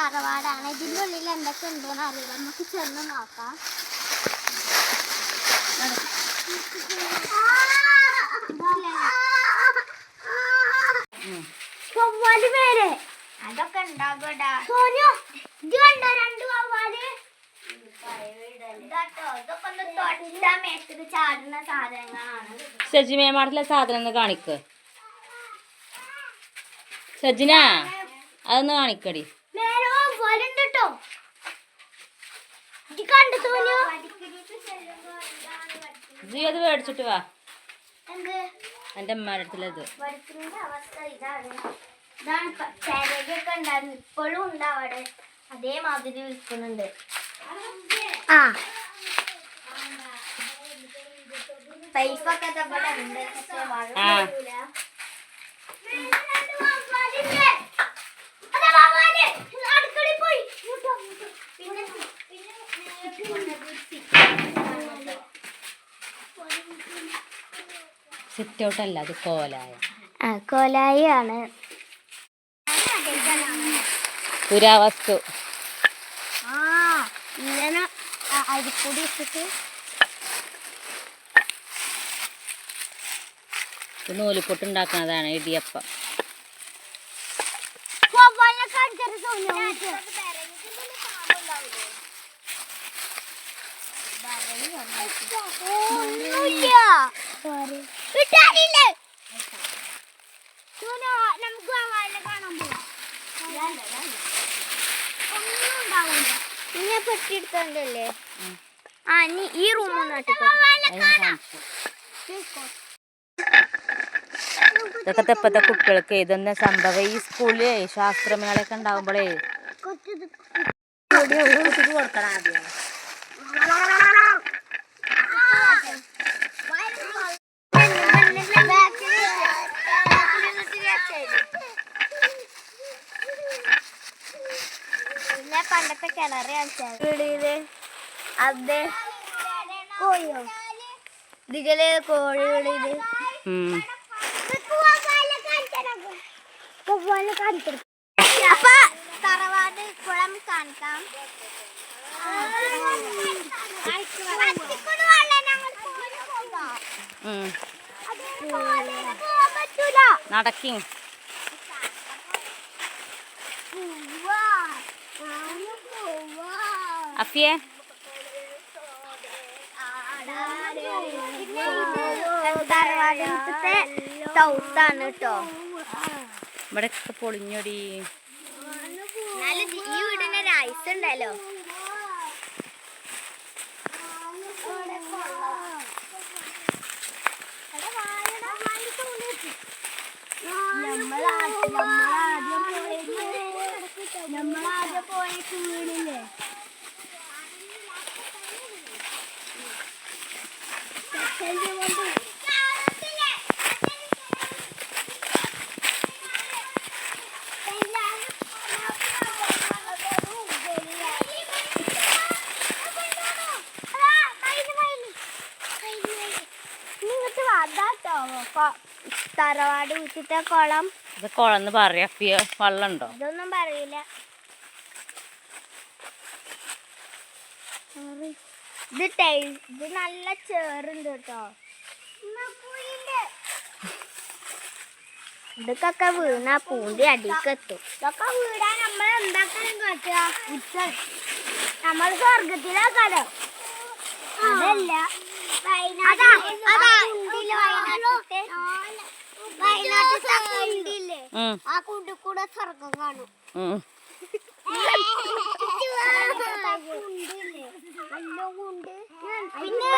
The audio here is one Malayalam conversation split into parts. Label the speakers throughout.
Speaker 1: തറവാടാണ്. ഇതിന്റെ ഉള്ളിൽ എന്തൊക്കെ ഉണ്ടോന്ന് അറിയില്ല. നമുക്ക് ചെന്ന് നോക്കാം. വവ്വാൽ പേര്. അതൊക്കെ ഉണ്ടാകൂടാ സോനു ഇത് കണ്ടോ? രണ്ട് വവ്വാൽ.
Speaker 2: സജിമേ മേമാട്ടിലെ സാധനം ഒന്ന് കാണിക്ക്. സജിന അതൊന്ന് കാണിക്കടി.
Speaker 1: മേലെ വവ്വാലുണ്ട് ട്ടോ. ഇത് കണ്ടു സോനു
Speaker 2: ജി അത് മേടിച്ചിട്ട് വാ. എന്റെ അമ്മയുടെ അടുത്തുള്ളത്
Speaker 1: അവസ്ഥ ഇതാണ്. ഇതാണ് ശൈലജയൊക്കെ ഉണ്ടായിരുന്നു. ഇപ്പോഴും ഉണ്ട് അവിടെ. അതേമാതിരി വിൽക്കുന്നുണ്ട്. ആ. പൈപ്പൊക്കെ ഇവിടെ ഉണ്ട്. പക്ഷെ
Speaker 2: ആ.
Speaker 1: വരൂല. അതാ വവ്വാൽ. അടുക്കളയിൽ പോയി. ഇങ്ങോട്ടോ, ഇങ്ങോട്ടോ. പിന്നെ പിന്നെ നേരെ കൊണ്ടുവന്ന് സിറ്റ്.
Speaker 2: ഔട്ട് അല്ല അത് കോലായ.
Speaker 1: ആ കോലായി ആണ്
Speaker 2: പുരാവസ്തു.
Speaker 1: ആ ഇങ്ങനെ അ- അരിപ്പൊടി ഇട്ടിട്ട്.
Speaker 2: ഇത് നൂലിപ്പൊട്ട് ഉണ്ടാക്കുന്നതാണ് ഇടിയപ്പം
Speaker 1: നമുക്ക് കാണാൻ പോവാം. ഒന്നും ഉണ്ടാവില്ല ഇനി പെട്ടിയെടുത്തോണ്ടല്ലേ ആ നീ ഈ റൂം.
Speaker 2: ഇതൊക്കെ ഇപ്പത്തെ കുട്ടികൾക്ക് ഇതൊന്നും സംഭവം? ഈ സ്കൂളിൽ ശാസ്ത്രമേളയൊക്കെ ഉണ്ടാകുമ്പോഴേ കൊടുക്കണം ആദ്യം.
Speaker 1: പണ്ടത്തെ കിണറ് കാണിച്ചത് അതെ കോഴിയോ? ഇതിലെ ഇത്. അപ്പൊ തറവാട് കുളം കാണിക്കാം.
Speaker 2: നടക്കി അഫിയെ?
Speaker 1: തറവാടിനത്തെ സൗത്താണ് കേട്ടോ
Speaker 2: ഇവിടെ പൊളിഞ്ഞൊടി
Speaker 1: ഈ വീടിന് ഐസ് ഉണ്ടല്ലോ നമ്മളാദ്യം പോയ നമ്മളാദ്യം ഇങ്ങോട്ട് വന്നാട്ടോ തറവാട് വീട്ടിത്തെ കുളം.
Speaker 2: ഇത് കുളന്ന് പറയാ വെള്ളമുണ്ടോ
Speaker 1: ഇതൊന്നും പറയില്ല. ഇത് ടൈൽ ഇത് നല്ല ചേറുണ്ട് കേട്ടോ. ഇതൊക്കെ വീണാ പൂണ്ടി അടിക്കെത്തും. ഇതൊക്കെ വീടാൻ നമ്മൾ എന്താക്കണം കേട്ടോ നമ്മൾ സ്വർഗത്തിലാക്കാലോ അതല്ല. ആ കുണ്ടി കൂടെ സ്വർഗം കാണും. പിന്നെ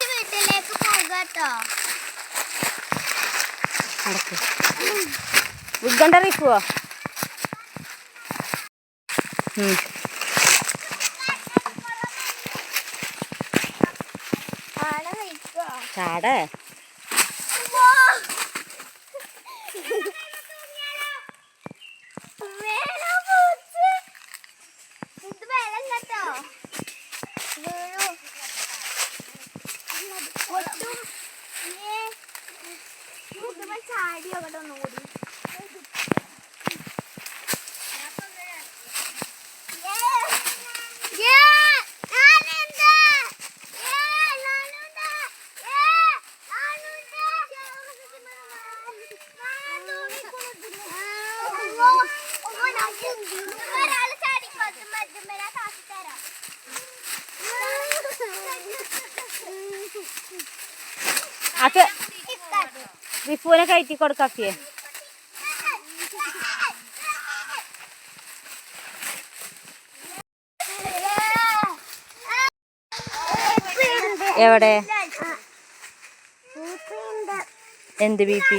Speaker 2: വീട്ടിലേക്ക് പോകാട്ടോ.
Speaker 1: ഉദ്ഘണ്ടറി പോവാ.
Speaker 2: ചാടേ.
Speaker 1: മുതുമ അവിടെ ഒന്ന് ഒന്നുകൂടി
Speaker 2: റിഫുവിനെ കയറ്റി കൊടുക്കാക്കിയേ. എവിടെ? എന്ത് ബി പി